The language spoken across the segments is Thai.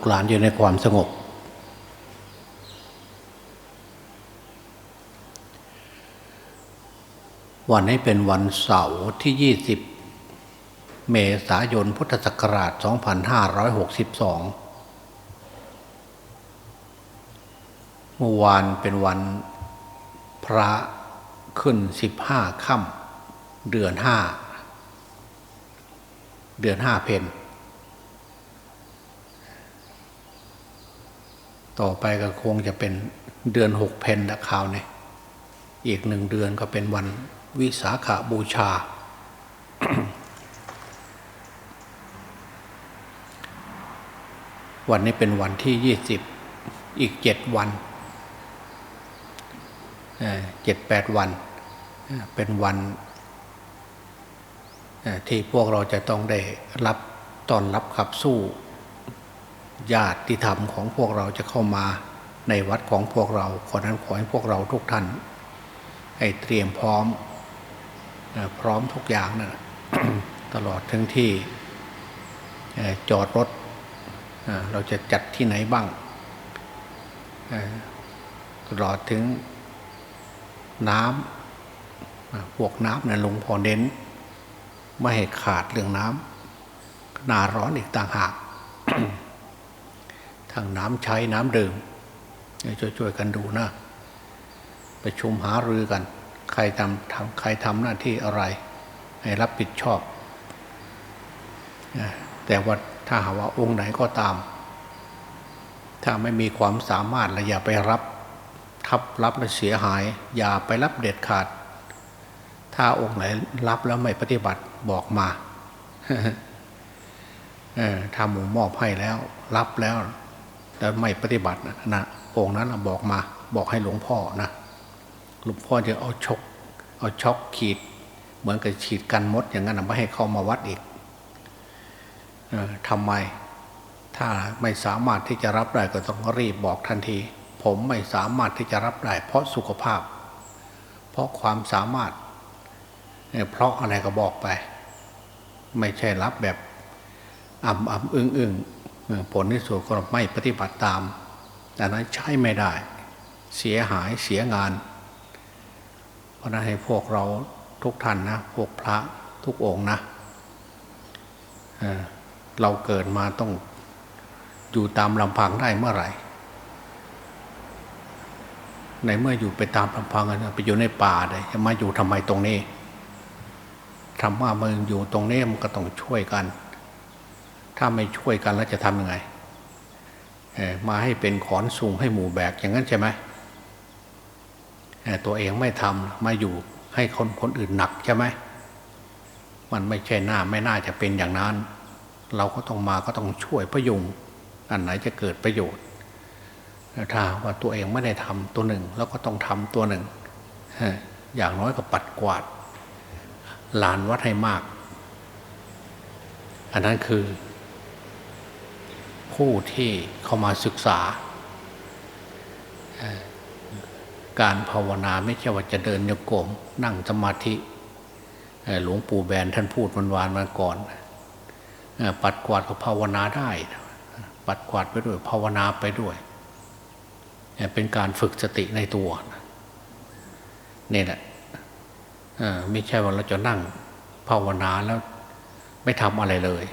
กหลานอยู่ในความสงบ วันนี้เป็นวันเสาร์ที่ 20 เมษายนพุทธศักราช 2562 เมื่อวานเป็นวันพระขึ้น 15 ค่ำเดือน 5 เดือน 5 เพน ต่อไปก็คงจะเป็นเดือน6เพนละคราวเนี้อีกหนึ่งเดือนก็เป็นวันวิสาขาบูชา วันนี้เป็นวันที่ยี่สิบอีกเจ็ดวันเจ็ดแปดวัน เป็นวันที่พวกเราจะต้องได้รับตอนรับขับสู้ ญาติธรรมของพวกเราจะเข้ามาในวัดของพวกเราขอนั้นขอให้พวกเราทุกท่าน ให้เตรียมพร้อมพร้อมทุกอย่างนะตลอดทั้งที่จอดรถเราจะจัดที่ไหนบ้างตลอดถึงน้ำพวกน้ำนะหลวงพอเน้น ไม่ให้ขาดเรื่องน้ำหนาร้อนอีกต่างหาก ทั้งน้ำใช้น้ำดื่มช่วยๆกันดูนะประชุมหารือกัน ใครทำทำใครทำหน้าที่อะไร ให้รับผิดชอบ แต่ว่าถ้าหาว่าองค์ไหนก็ตาม ถ้าไม่มีความสามารถและอย่าไปรับทับรับแล้วเสียหาย อย่าไปรับเด็ดขาด ถ้าองค์ไหนรับแล้วไม่ปฏิบัติบอกมาเออถ้าหมูมอบให้แล้ว รับแล้ว แต่ไม่ปฏิบัตินะนะองค์นั้นบอกมาบอกให้หลวงพ่อนะหลวงพ่อจะเอาชกเอาช็อกขีด เหมือนกับฉีดกันมดอย่างนั้นไม่ให้เข้ามาวัดอีกทำไม ถ้าไม่สามารถที่จะรับได้ก็ต้องรีบบอกทันที ผมไม่สามารถที่จะรับได้เพราะสุขภาพ เพราะความสามารถ เพราะอะไรก็บอกไป ไม่ใช่รับแบบอ่ำอ่ำอึ้งอึ้ง ผลที่สุดก็ไม่ปฏิบัติตามแต่นั้นใช้ไม่ได้ เสียหายเสียงาน เพราะนั้นให้พวกเราทุกท่านนะ พวกพระทุกองนะเเราเกิดมาต้องอยู่ตามลำพังได้เมื่อไหร่ในเมื่ออยู่ไปตามลำพังกันไปอยู่ในป่าเลยจะมาอยู่ทำไมตรงนี้ทำว่ามึงอยู่ตรงนี้มันก็ต้องช่วยกัน ถ้าไม่ช่วยกันแล้วจะทำยังไงมาให้เป็นขอนสูงให้หมู่แบกอย่างนั้นใช่ไหมตัวเองไม่ทำมาอยู่ให้คนคนอื่นหนักใช่ไหมมันไม่ใช่หน้าไม่น่าจะเป็นอย่างนั้น เราก็ต้องมาก็ต้องช่วยพยุงอันไหนจะเกิดประโยชน์ถ้าว่าตัวเองไม่ได้ทำตัวหนึ่ง แล้วก็ต้องทำตัวหนึ่งอย่างน้อยก็ปัดกวาดลานวัดให้มาก อันนั้นคือ ผู้ที่เข้ามาศึกษา การภาวนาไม่ใช่ว่าจะเดินโยกมนั่งสมาธิหลวงปู่แบนท่านพูดวันวานมาก่อน ปัดกวาดก็ภาวนาได้ ปัดกวาดไปด้วยภาวนาไปด้วย เป็นการฝึกสติในตัวนี่แหละไม่ใช่ว่าเราจะนั่งภาวนาแล้วไม่ทำอะไรเลย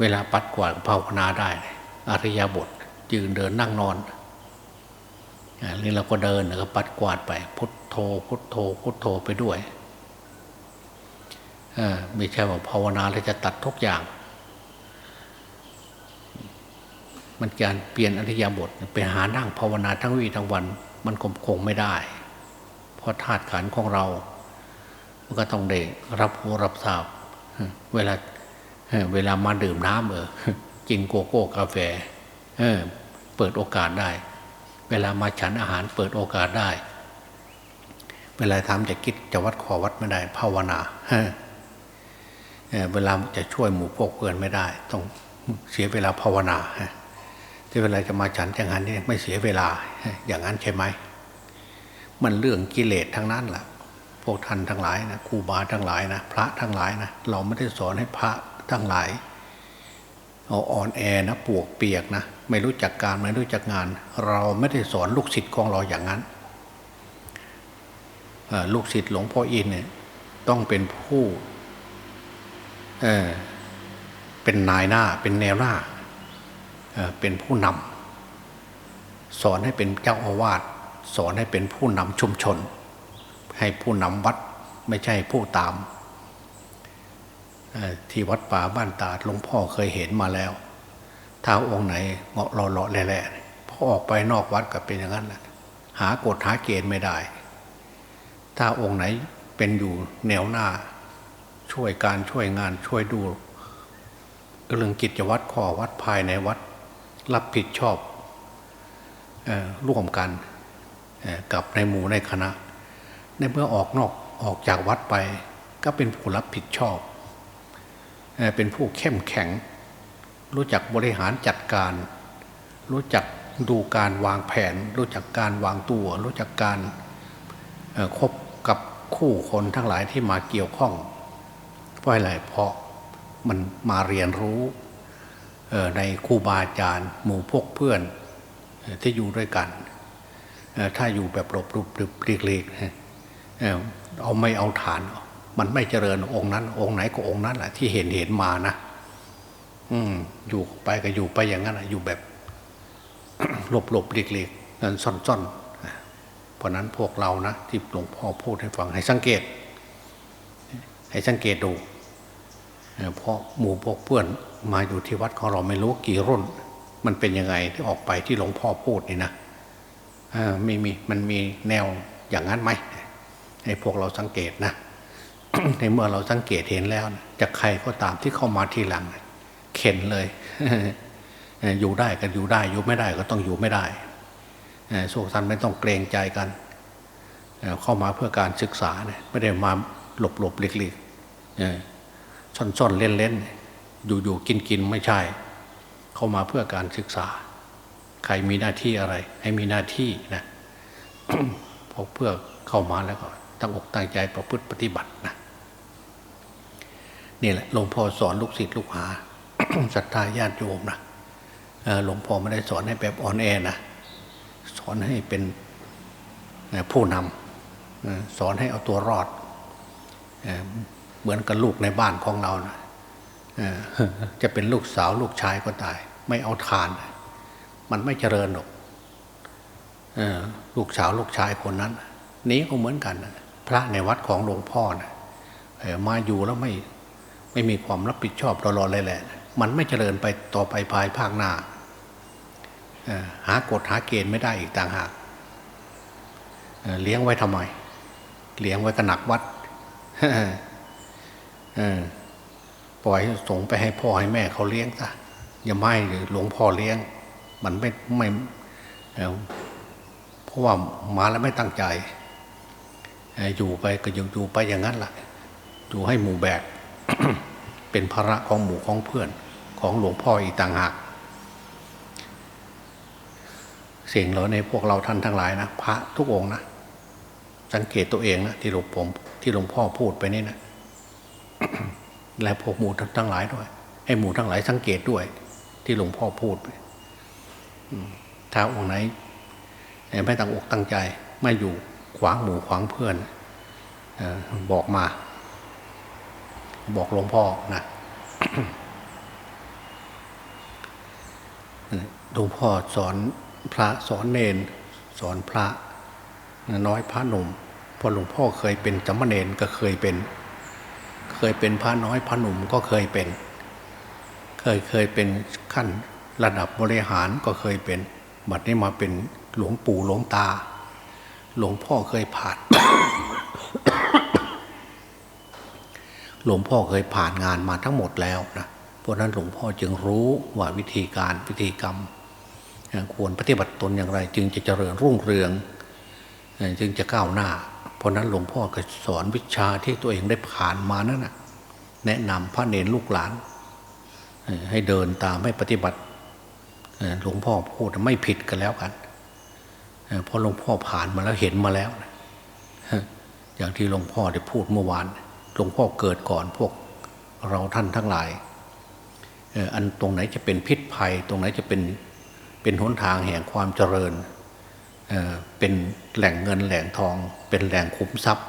เวลาปัดกวาดภาวนาได้ อริยบทยืนเดินนั่งนอนอ่านี่เราก็เดินแล้วก็ปัดกวาดไปพุทโธพุทโธพุทโธไปด้วยอ่อไม่ใช่ว่าภาวนาแล้วจะตัดทุกอย่าง มันการเปลี่ยนอริยบทไปหานั่งภาวนาทั้งวีทั้งวัน มันคงคงไม่ได้ เพราะธาตุขันธ์ของเรา มันก็ต้องได้รับรู้รับทราบ เวลา เวลามาดื่มน้ำเออกินโกโก้กาแฟเออเปิดโอกาสได้ เวลามาฉันอาหารเปิดโอกาสได้ เวลาทำจะคิดจะวัดขอวัดไม่ได้ ภาวนาเออเวลาจะช่วยหมู่พวกเพื่อนไม่ได้ ต้องเสียเวลาภาวนาที่เวลาจะมาฉันจังหันนี่ไม่เสียเวลา อย่างนั้นใช่ไหม มันเรื่องกิเลสทั้งนั้นแหละพวกท่านทั้งหลายนะครูบาทั้งหลายนะพระทั้งหลายนะเราไม่ได้สอนให้พระ ทั้งหลายเอาอ่อนแอนะปวกเปียกนะไม่รู้จักการไม่รู้จักงาน เราไม่ได้สอนลูกศิษย์ของเราอย่างนั้นลูกศิษย์หลวงพ่ออินเนี่ยต้องเป็นผู้เออเป็นนายหน้าเป็นแนวหน้าเเป็นผู้นำสอนให้เป็นเจ้าอาวาสสอนให้เป็นผู้นำชุมชน ให้ผู้นำวัดไม่ใช่ผู้ตาม ที่วัดป่าบ้านตาดหลวงพ่อเคยเห็นมาแล้วถ้าองค์ไหนเงาะเลาะๆแหล่ๆพอออกไปนอกวัดก็เป็นอย่างนั้นแหละหากฎหาเกณฑ์ไม่ได้ ถ้าองค์ไหนเป็นอยู่แนวหน้า ช่วยการช่วยงานช่วยดูเรื่องกิจวัตรข้อวัดภายในวัด รับผิดชอบออร่วมกันกับในหมู่ในคณะ ในเมื่อออกนอกออกจากวัดไป ก็เป็นผู้รับผิดชอบ เป็นผู้เข้มแข็ง รู้จักบริหารจัดการ รู้จักดูการวางแผน รู้จักการวางตัว รู้จักการคบกับคู่คนทั้งหลายที่มาเกี่ยวข้องเพราะอะไรเพราะมันมาเรียนรู้ในครูบาอาจารย์ หมู่พวกเพื่อนที่อยู่ด้วยกัน ถ้าอยู่แบบหลบหลบหลบเลีกๆนะเอ่อเอาไม่เอาฐาน มันไม่เจริญองค์นั้น องค์ไหนก็องค์นั้นแหละที่เห็นเห็นมานะอืมอยู่ไปก็อยู่ไปอย่างนั้นอยู่แบบหลบหลบเลีกๆนั่นซ่อนซ่อนเพราะนั้นพวกเรานะที่หลวงพ่อพูดให้ฟังให้สังเกต ให้สังเกตดูเพราะหมู่พวกเพื่อนมาอยู่ที่วัดของเราไม่รู้กี่รุ่น มันเป็นยังไงที่ออกไปที่หลวงพ่อพูดนี่นะอ่ามีมีมันมีแนวอย่างนั้นไหมให้พวกเราสังเกตนะ ในเมื่อเราสังเกตเห็นแล้วนะจะใครก็ตามที่เข้ามาทีหลัง เข็นเลยอยู่ได้ก็อยู่ได้ อยู่ไม่ได้ก็ต้องอยู่ไม่ได้เอ่อพวกท่านไม่ต้องเกรงใจกัน เข้ามาเพื่อการศึกษาเนี่ยไม่ได้มาหลบหลบๆหลีกๆเอ่อซ่อนๆเล่นๆอยู่อยู่กินกินๆไม่ใช่ เข้ามาเพื่อการศึกษา ใครมีหน้าที่อะไร ให้มีหน้าที่นะพอเพื่อเข้ามาแล้วก็ตั้งอกตั้งใจประพฤติปฏิบัตินะ นี่แหละหลวงพ่อสอนลูกศิษย์ลูกหาศรัทธาญาติโยมนะหลวงพ่อไม่ได้สอนให้แบบอ่อนแอนะสอนให้เป็นผู้นำสอนให้เอาตัวรอดเหมือนกับลูกในบ้านของเรานะจะเป็นลูกสาวลูกชายก็ตาย ไม่เอาทาน มันไม่เจริญหรอกลูกสาวลูกชายคนนั้นนี้ก็เหมือนกัน พระในวัดของหลวงพ่อนะเอ่อมาอยู่แล้วไม่ ไม่มีความรับผิดชอบรอๆเลยแหละ มันไม่เจริญไปต่อไปภายภาคหน้าหากฎหาเกณฑ์ไม่ได้อีกต่างหากเลี้ยงไว้ทำไม เลี้ยงไว้กระหนักวัดปล่อยส่งไปให้พ่อให้แม่เขาเลี้ยงซะอย่าไม่หรือหลวงพ่อเลี้ยง มันไม่ไม่เพราะว่ามาแล้วไม่ตั้งใจเอ่ออยู่ไปก็ยังอยู่ไปอย่างนั้นแหละอยู่ให้หมู่แบก เป็นภาระของหมู่ของเพื่อนของหลวงพ่ออีกต่างหากเสียงเหล่าในพวกเราท่านทั้งหลายนะพระทุกองนะสังเกตตัวเองนะที่หลวงผมที่หลวงพ่อพูดไปนี่นะและพวกหมู่ทั้งหลายด้วยให้หมู่ทั้งหลายสังเกตด้วย ที่หลวงพ่อพูดไปถ้าองค์ไหนไม่ตั้งอกตั้งใจ ไม่อยู่ขวางหมู่ขวางเพื่อนอบอกมา บอกหลวงพ่อนะหลวงพ่อสอนพระสอนเนน สอนพระ น้อยพระหนุ่มพอหลวงพ่อเคยเป็นจำเนนก็เคยเป็น เคยเป็นพระน้อยพระหนุ่มก็เคยเป็น เคยเคยเป็นขั้นระดับบริหารก็เคยเป็น บัดนี้มาเป็นหลวงปู่หลวงตา หลวงพ่อเคยผ่าน หลวงพ่อเคยผ่านงานมาทั้งหมดแล้วนะเพราะนั้นหลวงพ่อจึงรู้ว่าวิธีการวิธีกรรม ควรปฏิบัติตนอย่างไร จึงจะเจริญรุ่งเรือง จึงจะก้าวหน้า เพราะนั้นหลวงพ่อก็สอนวิชาที่ตัวเองได้ผ่านมานั่นนะแนะนำพระเนรลูกหลาน ให้เดินตามให้ปฏิบัติหลวงพ่อพูดไม่ผิดกันแล้วกันเพราะหลวงพ่อผ่านมาแล้วเห็นมาแล้ว อย่างที่หลวงพ่อได้พูดเมื่อวาน หลวงพ่อเกิดก่อนพวกเราท่านทั้งหลายอันตรงไหนจะเป็นพิษภัย ตรงไหนจะเป็นเป็นหนทางแห่งความเจริญเเป็นแหล่งเงินแหล่งทอง เป็นแหล่งขุมทรัพย์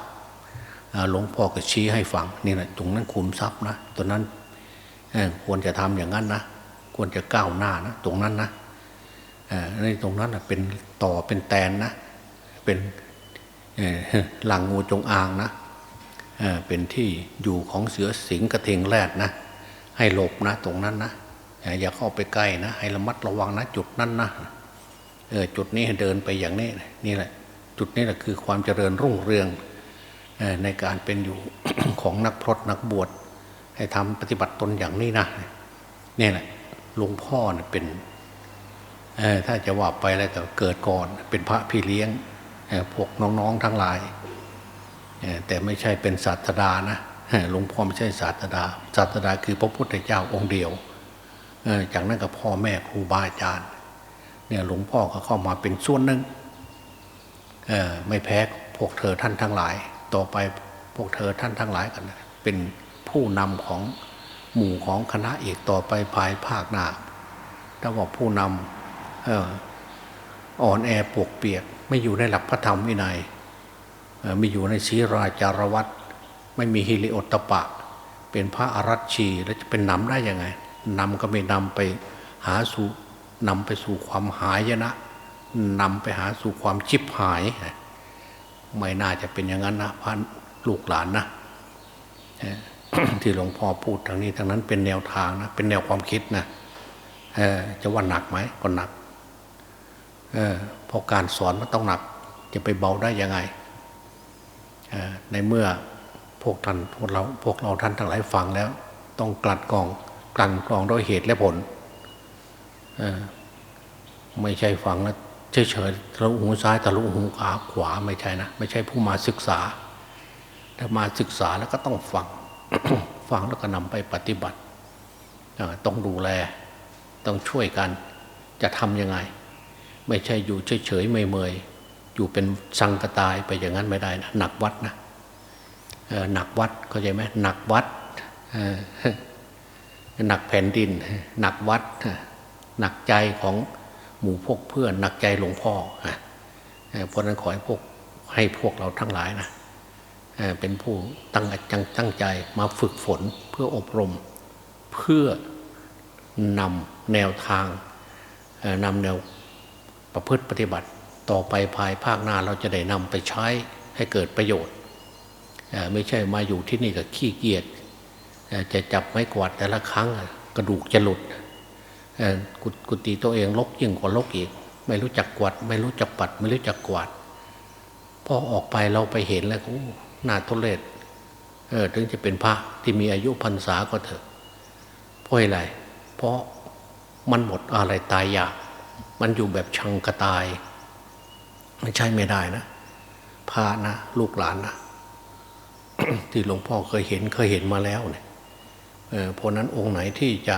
หลวงพ่อก็ชี้ให้ฟังนี่แหละตรงนั้นขุมทรัพย์นะตรงนั้นควรจะทำอย่างนั้นนะควรจะก้าวหน้านะตรงนั้นนะในตรงนั้นเป็นต่อเป็นแตนนะเป็นหลังงูจงอางนะ เป็นที่อยู่ของเสือสิงกระเทงแรดนะ ให้หลบนะตรงนั้นนะอย่าเข้าไปใกล้นะ ให้ระมัดระวังนะจุดนั้นนะเออจุดนี้เดินไปอย่างนี้นี่แหละ จุดนี้แหละคือความเจริญรุ่งเรืองในการเป็นอยู่ของนักพรตนักบวช ให้ทำปฏิบัติตนอย่างนี้นะนี่แหละหลวงพ่อเนี่ยเป็นถ้าจะว่าไปแล้วก็เกิดก่อนเป็นพระพี่เลี้ยงพวกน้องๆทั้งหลาย แต่ไม่ใช่เป็นศาสดานะหลวงพ่อไม่ใช่ศาสดา ศาสดาคือพระพุทธเจ้าองค์เดียวเอ่อจากนั้นก็พ่อแม่ครูบาอาจารย์เนี่ยหลวงพ่อก็เข้ามาเป็นส่วนหนึ่งไม่แพ้พวกเธอท่านทั้งหลาย ต่อไปพวกเธอท่านทั้งหลายกันเป็นผู้นำของหมู่ของคณะอีกต่อไปภายภาคหน้าถ้าว่าผู้นำอ่อนแอปวกเปียก ไม่อยู่ในหลักพระธรรมวินัย มีอยู่ในศีราจารวัตไม่มีฮิริโอตปะ เป็นพระอารัชชีแล้วจะเป็นนำได้ยังไงนำก็ไม่นำไปหาสู่นำไปสู่ความหายนะนำไปหาสู่ความชิบหาย ไม่น่าจะเป็นอย่างนั้นนะพระลูกหลานนะที่หลวงพ่อพูดทางนี้ทางนั้นเป็นแนวทางนะเป็นแนวความคิดนะจะว่าหนักไหมก็หนักเออเพราะการสอนมันต้องหนัก จะไปเบาได้ยังไง ในเมื่อพวกท่านพวกเราพวกเราท่านทั้งหลายฟังแล้ว ต้องกลัดกองกลั่นกรองด้วยเหตุและผลไม่ใช่ฟังแล้วเฉยๆทะลุหูซ้ายทะลุหูขวาขวาไม่ใช่นะไม่ใช่ผู้มาศึกษาถ้ามาศึกษาแล้วก็ต้องฟังฟังแล้วก็นำไปปฏิบัติต้องดูแลต้องช่วยกันจะทำยังไง ไม่ใช่อยู่เฉยๆเมยๆ อยู่เป็นสังกตายไปอย่างนั้นไม่ได้นะหนักวัดนะหนักวัดเข้าใจไหมหนักวัดหนักแผ่นดิน หนักวัด หนักใจของหมู่พวกเพื่อน หนักใจหลวงพ่อเพราะนั้นขอให้พวกให้พวกเราทั้งหลายนะเป็นผู้ตั้งจังตั้งใจมาฝึกฝนเพื่ออบรม เพื่อนำแนวทางนำแนวประพฤติปฏิบัติ ต่อไปภายภาคหน้าเราจะได้นำไปใช้ให้เกิดประโยชน์ไม่ใช่มาอยู่ที่นี่กับขี้เกียจจะจับไม้กวาดแต่ละครั้งกระดูกจะหลุดกกุฏิตัวเองลกยิ่งกว่าลกอีก ไม่รู้จักกวาดไม่รู้จักปัด ไม่รู้จักกวาดพอออกไปเราไปเห็นแล้วโอ้หน้าทุเรศเออถึงจะเป็นพระที่มีอายุพรรษาก็เถอะเพราะอะไร เพราะมันหมดอะไรตายอยาก มันอยู่แบบชังกระตาย ไมันใช่ไม่ได้นะพานะ ลูกหลานนะที่หลวงพ่อเคยเห็นเคยเห็นมาแล้วเนี่ยเพราะนั้นองค์ไหนที่จะ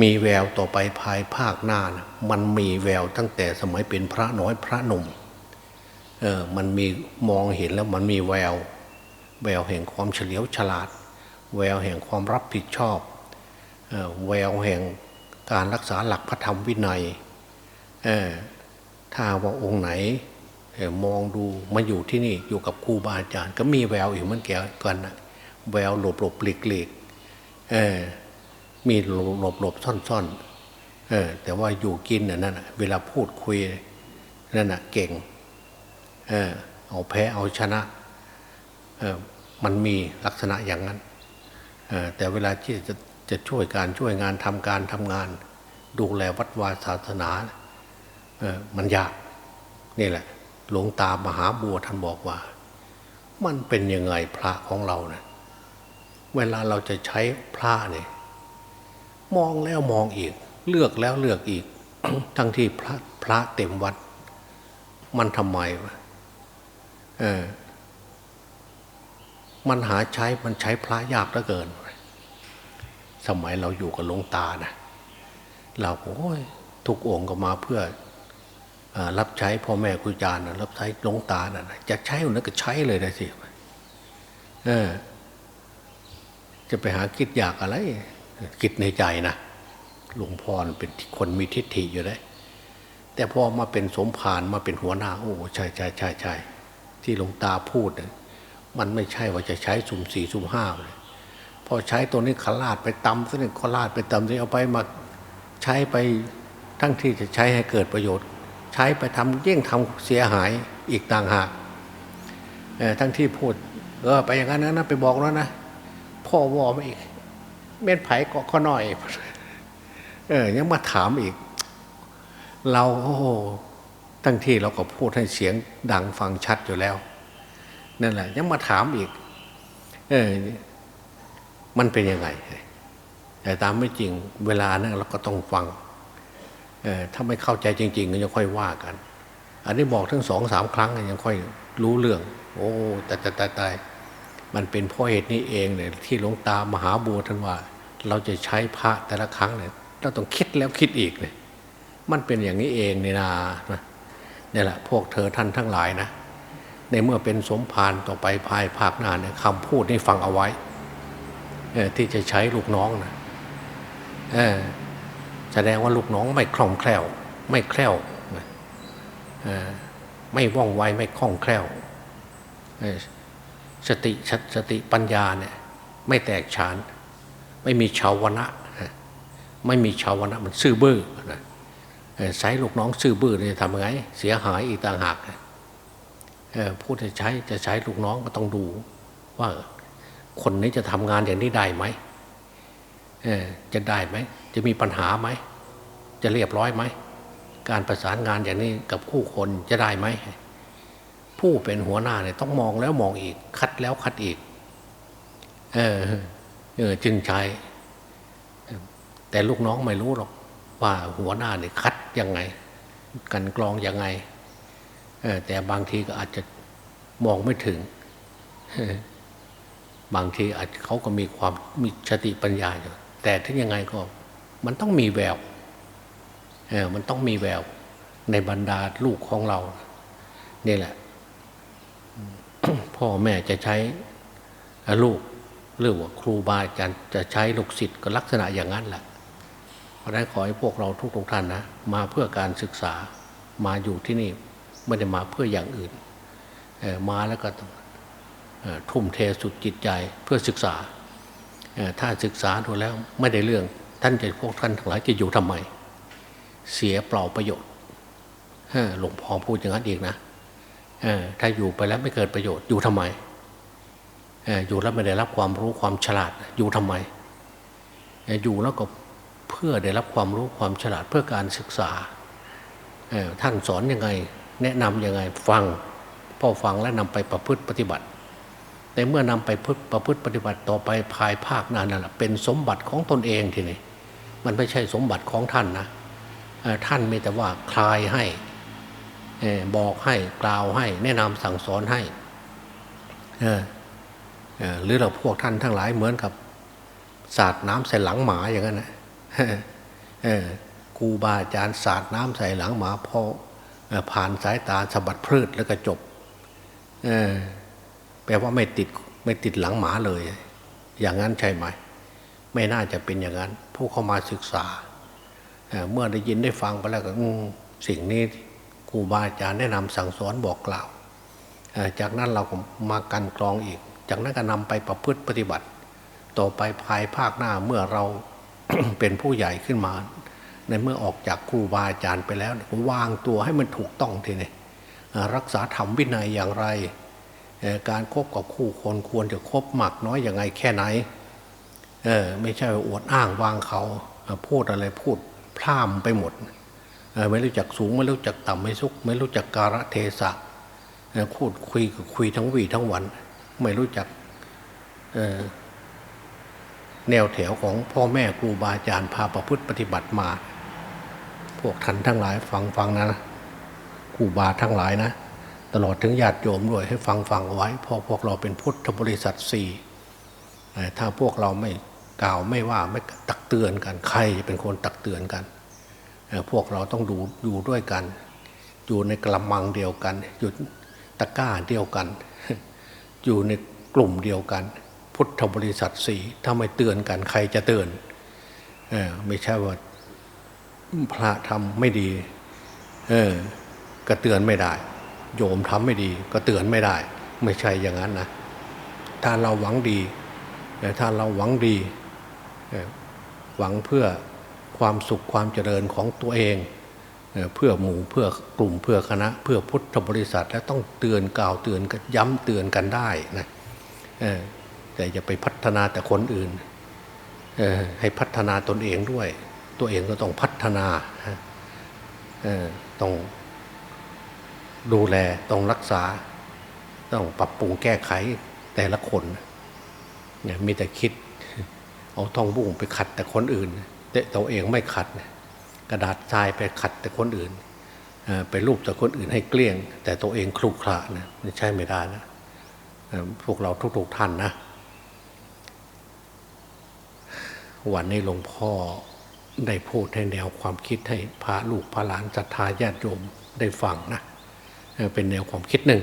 มีแววต่อไปภายภาคหน้านะมันมีแววตั้งแต่สมัยเป็นพระน้อยพระหนุ่มเออมันมีมองเห็นแล้วมันมีแวว แววแห่งความเฉลียวฉลาด แววแห่งความรับผิดชอบออแววแห่ง การรักษาหลักพระธรรมวินัยถ้าว่าองค์ไหนออมองดูมาอยู่ที่นี่อยู่กับครูบาอาจารย์ ก็มีแววอีกเหมือนกันแววหลบหลบหลีกหลีกมีหลบหลบหลบซ่อนซ่อนออแต่ว่าอยู่กินน่ะนั่นเวลาพูดคุยนั่นน่ะเก่งเอาแพ้เอาชนะมันมีลักษณะอย่างนั้นแต่เวลาที่จะ จะช่วยการช่วยงานทำการทำงาน ดูแลวัดวาศาสนาเออมันยากนี่แหละ หลวงตามหาบัวท่านบอกว่า มันเป็นยังไงพระของเราเนะี่ยเวลาเราจะใช้พระเนี่ยมองแล้วมองอีก เลือกแล้วเลือกอีก ทั้งที่พระพระเต็มวัด มันทำไมวะเออมันหาใช้มันใช้พระยากเหลือเกิน สมัยเราอยู่กับหลวงตานะเราโอ้ยทุกองค์ก็มาเพื่ออรับใช้พ่อแม่ครูอาจารย์นะรับใช้หลวงตานะจะใช้อยู่นั้นก็ใช้เลยนะสิเออ จะไปหาคิดอยากอะไรคิดในใจนะหลวงพ่อเป็นคนมีทิฏฐิอยู่เลยแต่พอมาเป็นสมภารมาเป็นหัวหน้าโอ้ใช่ใช่ใช่ใช่ที่หลวงตาพูดมันไม่ใช่ว่าจะใช้สุ่มสี่สุ่มห้าเลย พอใช้ตัวนี้ขลาดไปตำซะหนึ่งขลาดไปตำซะเอาไปมาใช้ไปทั้งที่จะใช้ให้เกิดประโยชน์ ใช้ไปทำเยี่ยงทำเสียหายอีกต่างหากทั้งที่พูดเออไปอย่างนั้นนะไปบอกแล้วนะพ่อวอมาอีก เม็ดไผ่ก็ข้อน้อย เออยังมาถามอีก เราโอ้ทั้งที่เราก็พูดให้เสียงดังฟังชัดอยู่แล้วนั่นแหละยังมาถามอีก เออ มันเป็นยังไง แต่ตามไม่จริงเวลานั้นเราก็ต้องฟังถ้าไม่เข้าใจจริง ๆ ก็จะค่อยว่ากัน อันนี้บอกทั้งสองสามครั้งยังค่อยรู้เรื่อง โอ้แต่แต่แต่แต่มันเป็นเพราะเหตุนี้เองเนี่ยที่หลวงตามหาบัวท่านว่า เราจะใช้พระแต่ละครั้งเนี่ยเราต้องคิดแล้วคิดอีกเนี่ยมันเป็นอย่างนี้เองเนี่ยนะนี่แหละพวกเธอท่านทั้งหลายนะ ในเมื่อเป็นสมภารต่อไปภายภาคหน้าเนี่ยคำพูดนี่ฟังเอาไว้ ที่จะใช้ลูกน้องนะแสดงว่าลูกน้องไม่คล่องแคล่ว ไม่แคล่วไม่ว่องไวไม่คล่องแคล่วสติสติปัญญาเนี่ยไม่แตกฉาน ไม่มีชาวนะไม่มีชาวนะมันซื่อบื้อนะใช้ลูกน้องซื่อบื้อจะทำไง เสียหายอีกต่างหากผู้จะใช้จะใช้ลูกน้องก็ต้องดูว่า คนนี้จะทำงานอย่างนี้ได้ไหมจะได้ไหม จะมีปัญหาไหม จะเรียบร้อยไหม การประสานงานอย่างนี้กับคู่คนจะได้ไหม ผู้เป็นหัวหน้าเนี่ยต้องมองแล้วมองอีก คัดแล้วคัดอีก เออเออจึงใช้ แต่ลูกน้องไม่รู้หรอก ว่าหัวหน้าเนี่ยคัดยังไง กันกรองยังไงเออแต่บางทีก็อาจจะมองไม่ถึง บางทีอาจเขาก็มีความมีสติปัญญาอยู่แต่ถึงยังไงก็มันต้องมีแววเออมันต้องมีแววในบรรดาลูกของเรานี่แหละ พ่อแม่จะใช้ลูกหรือว่าครูบาอาจารย์จะใช้ลูกศิษย์ก็ลักษณะอย่างนั้นแหละเพราะนั้นขอให้พวกเราทุกๆท่านนะมาเพื่อการศึกษามาอยู่ที่นี่ไม่ได้มาเพื่ออย่างอื่นมาแล้วก็ต้อง ทุ่มเทสุดจิตใจเพื่อศึกษา ถ้าศึกษาดูแล้วไม่ได้เรื่องท่านจะพวกท่านทั้งหลายจะอยู่ทำไม เสียเปล่าประโยชน์หลวงพ่อพูดอย่างนั้นอีกนะถ้าอยู่ไปแล้วไม่เกิดประโยชน์อยู่ทำไมอยู่แล้วไม่ได้รับความรู้ความฉลาดอยู่ทำไม อยู่แล้วก็เพื่อได้รับความรู้ความฉลาดเพื่อการศึกษาท่านสอนยังไง แนะนำยังไงฟังพอฟังและนำไปประพฤติปฏิบัติ แต่เมื่อนำไปประพฤติปฏิบัติต่อไปภายภาคนั้นนั่นแหละเป็นสมบัติของตนเองทีนี้มันไม่ใช่สมบัติของท่านนะท่านไมีแต่ว่าคลายให้บอกให้กล่าวให้ แนะนำสั่งสอนให้หรือเราพวกท่านทั้งหลายเหมือนกับสาดน้ำใส่หลังหมาอย่างนั้นนะครูบาอาจารย์สาดน้ำใส่หลังหมาพอผ่านสายตาสะบัดพืชแล้วก็จบ แปลว่าไม่ติดไม่ติดหลังหมาเลย อย่างนั้นใช่ไหม ไม่น่าจะเป็นอย่างนั้นผู้เข้ามาศึกษาเมื่อได้ยินได้ฟังไปแล้วก็สิ่งนี้ครูบาอาจารย์แนะนำสั่งสอนบอกกล่าวจากนั้นเราก็มากันกรองอีก จากนั้นก็นำไปประพฤติปฏิบัติ ต่อไปภายภาคหน้าเมื่อเราเป็นผู้ใหญ่ขึ้นมา ในเมื่อออกจากครูบาอาจารย์ไปแล้ววางตัวให้มันถูกต้องทีนี้รักษาธรรมวินัยอย่างไร การครบกับคู่คนควรจะครบหมักน้อยอย่างไงแค่ไหนไม่ใช่อวดอ้างวางเขาพูดอะไรพูดพร่ำไปหมดไม่รู้จักสูงไม่รู้จักต่ำไม่สุกไม่รู้จักการะเทศะพูดคุยกคุยทั้งวีทั้งวัน ไม่รู้จักแนวแถวของพ่อแม่ครูบาอาจารย์พาประพฤติปฏิบัติมา พวกท่านทั้งหลายฟังฟังนะครูบาทั้งหลายนะ ตลอดถึงญาติโยมด้วยให้ฟังฟังไว้เพราะพวกเราเป็นพุทธบริษัทสี่ถ้าพวกเราไม่กล่าวไม่ว่าไม่ตักเตือนกันใครจะเป็นคนตักเตือนกัน พวกเราต้องดูอยู่ด้วยกัน อยู่ในกระมังเดียวกัน อยู่ตะก้าเดียวกัน อยู่ในกลุ่มเดียวกันพพุทธบริษัทสี่ถ้าไม่เตือนกันใครจะเตือนเออไม่ใช่ว่าพระทำไม่ดี เออก็เตือนไม่ได้ โยมทำไม่ดีก็เตือนไม่ได้ ไม่ใช่อย่างนั้นนะถ้าเราหวังดีแต่ถ้าเราหวังดี หวังเพื่อความสุขความเจริญของตัวเอง เพื่อหมู่เพื่อกลุ่มเพื่อคณะ เพื่อพุทธบริษัทแล้วต้องเตือนกล่าวเตือนกย้ำเตือนกันได้นะแต่อย่าไปพัฒนาแต่คนอื่นให้พัฒนาตนเองด้วย ตัวเองก็ต้องพัฒนาต้อง ดูแลต้องรักษา ต้องปรับปรุงแก้ไขแต่ละคนเนี่ยมีแต่คิด เอาทองบุ้งไปขัดแต่คนอื่น แต่ตัวเองไม่ขัด กระดาษทรายไปขัดแต่คนอื่นไปรูปแต่คนอื่นให้เกลี้ยง แต่ตัวเองคลุกคละนะไม่ใช่ไม่ได้นะพวกเราทุกๆท่านนะวันนี้หลวงพ่อได้พูดให้แนวความคิดให้พระลูกพระหลานศรัทธาญาติโยมได้ฟังนะ เป็นแนวความคิดหนึ่ง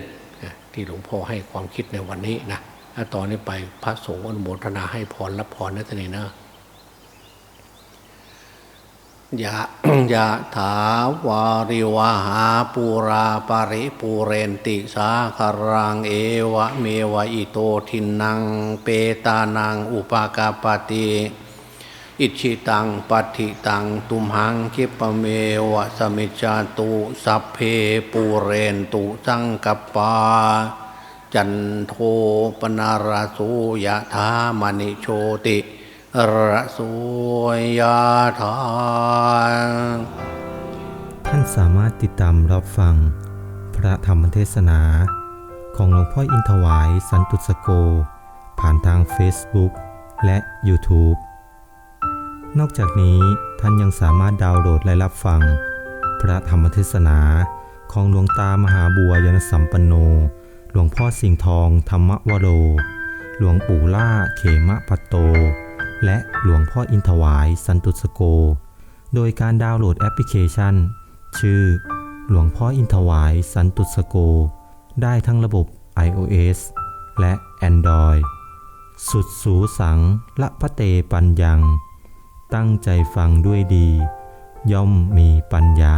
ที่หลวงพ่อให้ความคิดในวันนี้นะถ้าตอนนี้ไปพระสงฆ์อนุโมทนาให้พรรับพรนะท่านเองนะยะยะถาวาริวหาปูราปาริปูเรนติสาคารังเอวะเมวะอิโตทินัง เปตานังอุปากาปติ อิชิตังปัติตังตุมหังคิปเมวะสมิจาตุสัพเพปูเรนตุสังกปา จันโทปนาราสุยะธามณิโชติระโสยะธาท่านสามารถติดตามรับฟัง พระธรรมเทศนา ของหลวงพ่ออินทวายสันตุสโก ผ่านทาง Facebook และ YouTube นอกจากนี้ท่านยังสามารถดาวน์โหลดและรับฟัง พระธรรมเทศนาของหลวงตามหาบัวยนสัมปันโน หลวงพ่อสิงห์ทองธรรมวโร หลวงปู่ล่าเขมะปัตโต และหลวงพ่ออินทวายสันตุสโก โดยการดาวน์โหลดแอปพลิเคชัน ชื่อ หลวงพ่ออินทวายสันตุสโก ได้ทั้งระบบ iOS และ Android สุดสูสังละพะเตปัญญัง ตั้งใจฟังด้วยดี ย่อมมีปัญญา